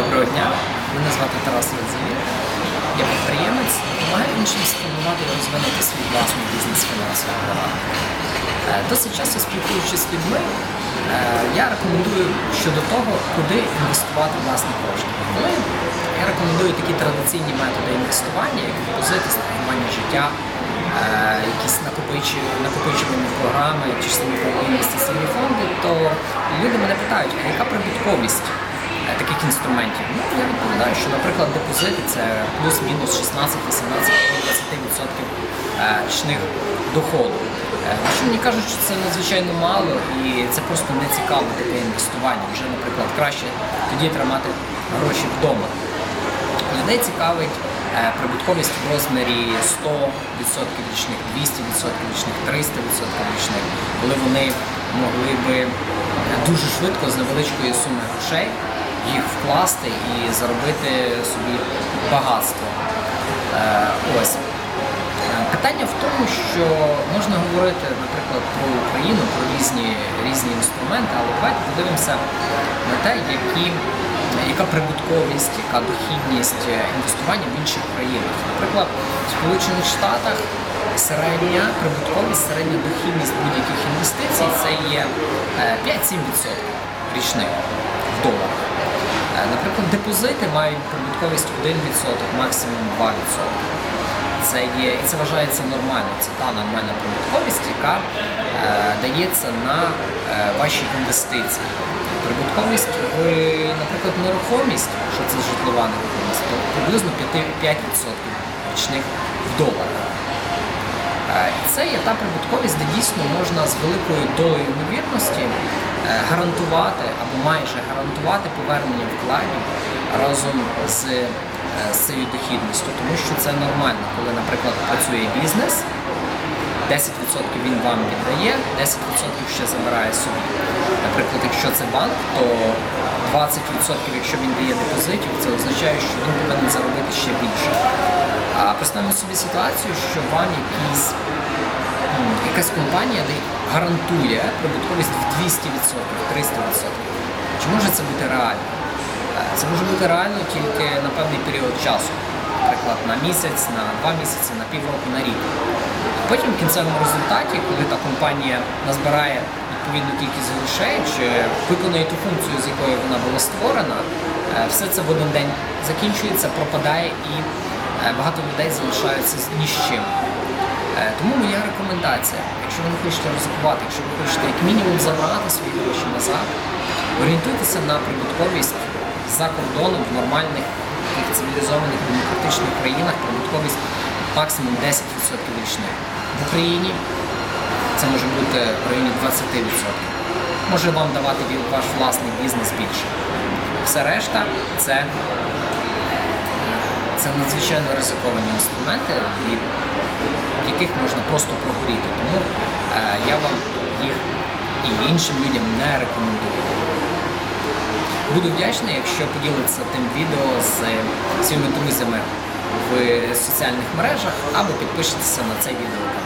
Доброго дня, мене звати Тарас Ледзевір. Я підприємець, допомагаю іншим і розвинути свій власний бізнес фінансового ранку. Досить часто спілкуючись з людьми, е, я рекомендую щодо того, куди інвестувати власні кошти. Я рекомендую такі традиційні методи інвестування, як депозити, страхування життя, е, якісь накопичу- накопичувальні програми чи самі інвестиційні фонди, то люди мене питають, а яка прибутковість е, таких інструментів? Ну, я відповідаю, що, наприклад, депозити це плюс-мінус 16, 18, 20% е, річних доходу. Е, Що мені кажуть, що це надзвичайно мало і це просто не цікаво таке інвестування. Вже, наприклад, краще тоді тримати гроші вдома. Людей цікавить е, прибутковість в розмірі 100% річних, 200% річних, 300% річних, коли вони могли би е, дуже швидко з невеличкої суми грошей їх вкласти і заробити собі багатство. Е, Ось. Е, Питання в тому, що можна говорити, наприклад, про Україну, про різні, різні інструменти, але давайте подивимося на те, які, яка прибутковість, яка дохідність е, інвестування в інших країнах. Наприклад, в Сполучених Штатах середня прибутковість, середня дохідність будь-яких інвестицій це є е, 5-7% річних в доларах. Е, Наприклад, депозити мають прибутковість 1%, максимум 2%. Це є і це вважається нормально. Це та нормальна прибутковість, яка е, дається на е, ваші інвестиції. Прибутковість в, наприклад, нерухомість, що це житлова нерухомість, то приблизно 5%, 5% річних в доларах. Е, це є та прибутковість, де дійсно можна з великою долею ймовірності гарантувати або майже гарантувати повернення вкладів разом з, е, з цією дохідністю, тому що це нормально, коли, наприклад, працює бізнес, 10% він вам віддає, 10% ще забирає собі. Наприклад, якщо це банк, то 20%, якщо він дає депозитів, це означає, що він повинен заробити ще більше. А представимо собі ситуацію, що вам якийсь якась компанія гарантує прибутковість в 200%, в 300%. Чи може це бути реально? Е, Це може бути реально тільки на певний період часу, наприклад, на місяць, на два місяці, на півроку, на рік. Потім в кінцевому результаті, коли та компанія назбирає відповідну кількість грошей чи виконує ту функцію, з якою вона була створена, е, все це в один день закінчується, пропадає і е, багато людей залишаються ні з чим. Е, Тому моя рекомендація, якщо ви не хочете ризикувати, якщо ви хочете як мінімум забрати свої гроші назад, орієнтуйтеся на прибутковість за кордоном в нормальних цивілізованих демократичних країнах, прибутковість максимум 10% річних. В Україні це може бути в районі 20%. Може вам давати ваш власний бізнес більше. Все решта це це надзвичайно ризиковані інструменти, від яких можна просто прогоріти. Тому е, я вам їх і іншим людям не рекомендую. Буду вдячний, якщо поділитеся тим відео з своїми друзями в соціальних мережах або підпишетеся на цей відеоканал.